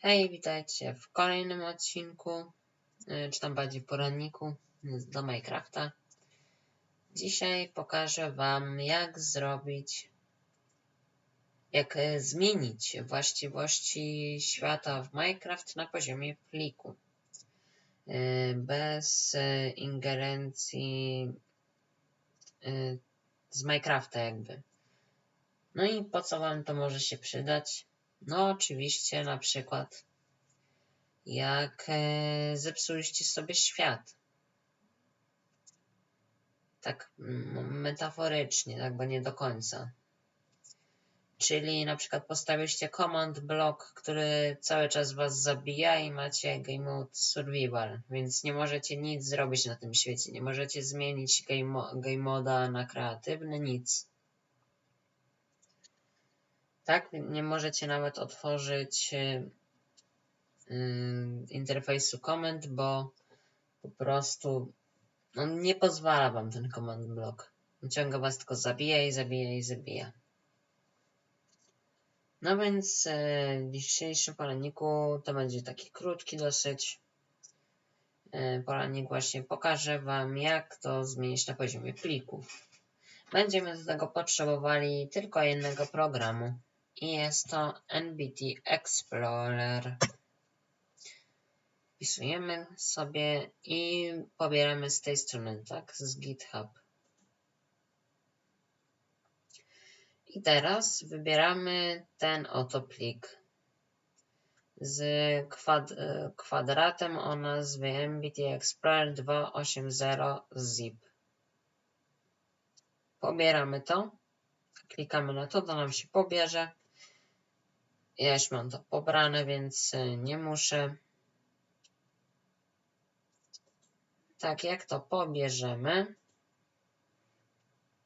Hej, witajcie w kolejnym odcinku, y, czy tam bardziej poranniku do Minecrafta. Dzisiaj pokażę Wam, jak zrobić, jak e, zmienić właściwości świata w Minecraft na poziomie pliku. Y, bez e, ingerencji z Minecrafta jakby. No i po co Wam to może się przydać? No, oczywiście, na przykład, jak e, zepsuliście sobie świat. Tak metaforycznie, tak, bo nie do końca. Czyli na przykład postawiliście command block, który cały czas was zabija i macie game mode survival, więc nie możecie nic zrobić na tym świecie. Nie możecie zmienić game, game moda na kreatywny, nic. Tak, nie możecie nawet otworzyć yy, interfejsu command, bo po prostu on nie pozwala wam ten command block. Ciągle was tylko zabija i zabija i zabija. No więc yy, w dzisiejszym poradniku to będzie taki krótki dosyć. Yy, poradnik właśnie pokażę wam jak to zmienić na poziomie plików. Będziemy do tego potrzebowali tylko jednego programu i jest to NBT Explorer. Wpisujemy sobie i pobieramy z tej strony, tak, z GitHub. I teraz wybieramy ten oto plik z kwad kwadratem o nazwie MBT Explorer 280 zip. Pobieramy to, klikamy na to, to nam się pobierze. Ja już mam to pobrane, więc y, nie muszę. Tak jak to pobierzemy,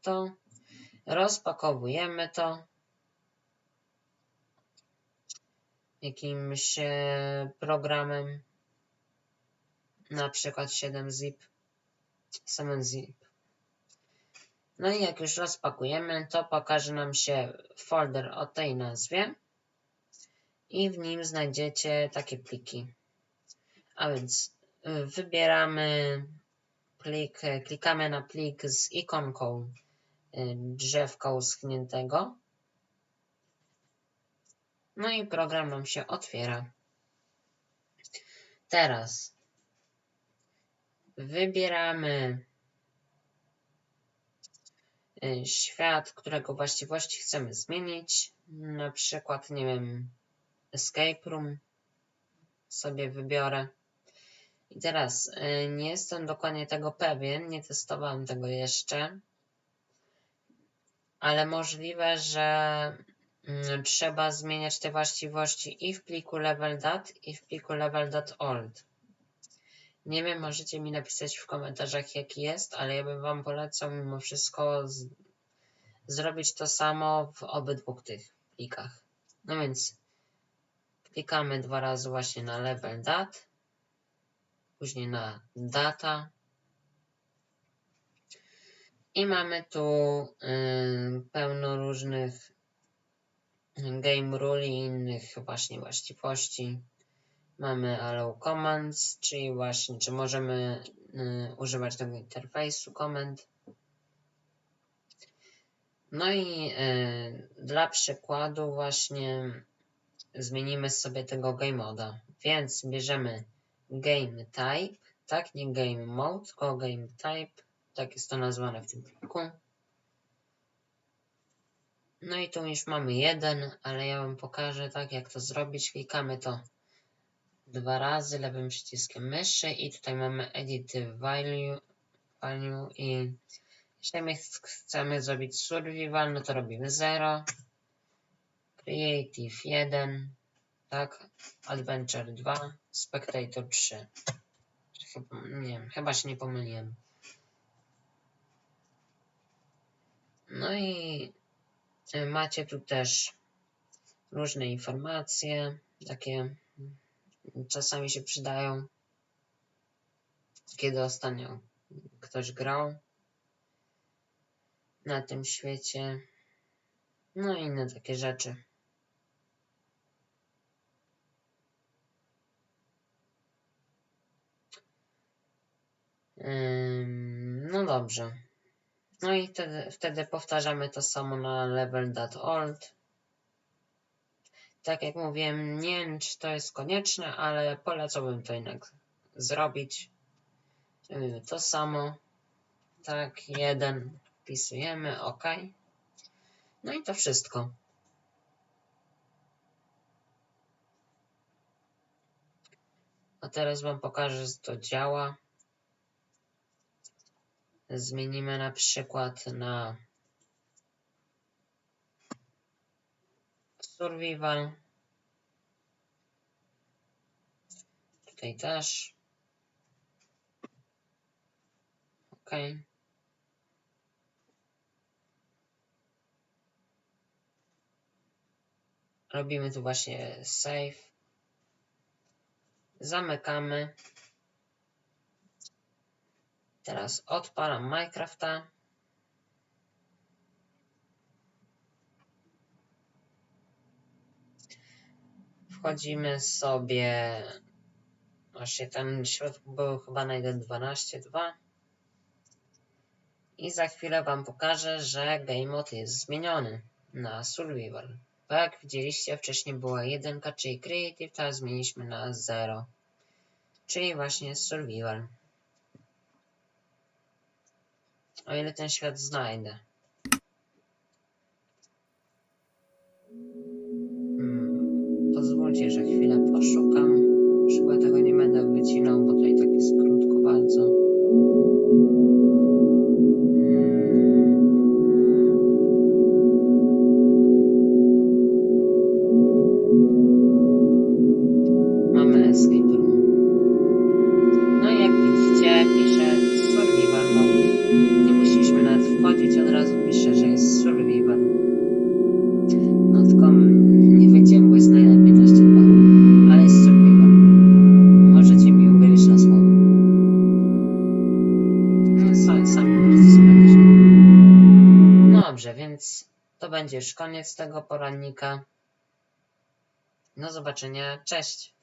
to rozpakowujemy to jakimś e, programem, na przykład 7-zip, 7-zip. No i jak już rozpakujemy, to pokaże nam się folder o tej nazwie i w nim znajdziecie takie pliki. A więc y, wybieramy plik, y, klikamy na plik z ikonką y, drzewka uschniętego. No i program nam się otwiera. Teraz wybieramy świat, którego właściwości chcemy zmienić. Na przykład, nie wiem, escape room sobie wybiorę. I teraz y, nie jestem dokładnie tego pewien, nie testowałem tego jeszcze, ale możliwe, że mm, trzeba zmieniać te właściwości i w pliku level.dat i w pliku level.old. Nie wiem, możecie mi napisać w komentarzach jaki jest, ale ja bym Wam polecał mimo wszystko z, zrobić to samo w obydwu tych plikach. No więc Klikamy dwa razy właśnie na level dat, później na data i mamy tu y, pełno różnych game rule i innych właśnie właściwości. Mamy allow commands, czyli właśnie czy możemy y, używać tego interfejsu command. No i y, dla przykładu właśnie zmienimy sobie tego game moda. Więc bierzemy game type, tak, nie game mode, tylko game type, tak jest to nazwane w tym pliku. No i tu już mamy jeden, ale ja Wam pokażę tak jak to zrobić. Klikamy to dwa razy lewym przyciskiem myszy i tutaj mamy edit value, value i jeśli my chcemy zrobić survival, no to robimy 0. Creative 1, tak, Adventure 2, Spectator 3. Chyba, nie wiem, chyba się nie pomyliłem. No i e, macie tu też różne informacje, takie czasami się przydają, kiedy ostatnio ktoś grał na tym świecie, no i inne takie rzeczy. No dobrze. No i wtedy, wtedy powtarzamy to samo na level.old. Tak jak mówiłem, nie wiem czy to jest konieczne, ale polecałbym to jednak zrobić. Robimy to samo. Tak, jeden wpisujemy, OK. No i to wszystko. A teraz Wam pokażę, że to działa. Zmienimy na przykład na survival. Tutaj też. OK. Robimy tu właśnie save. Zamykamy. Teraz odpalam Minecrafta. Wchodzimy sobie. Właśnie tam w środku był chyba na 1.12.2. I za chwilę Wam pokażę, że Game Mode jest zmieniony na Survival. Bo jak widzieliście, wcześniej była 1, czyli Creative, teraz zmieniliśmy na 0. Czyli właśnie Survival. O ile ten świat znajdę. Więc to będzie już koniec tego porannika. Do zobaczenia, cześć!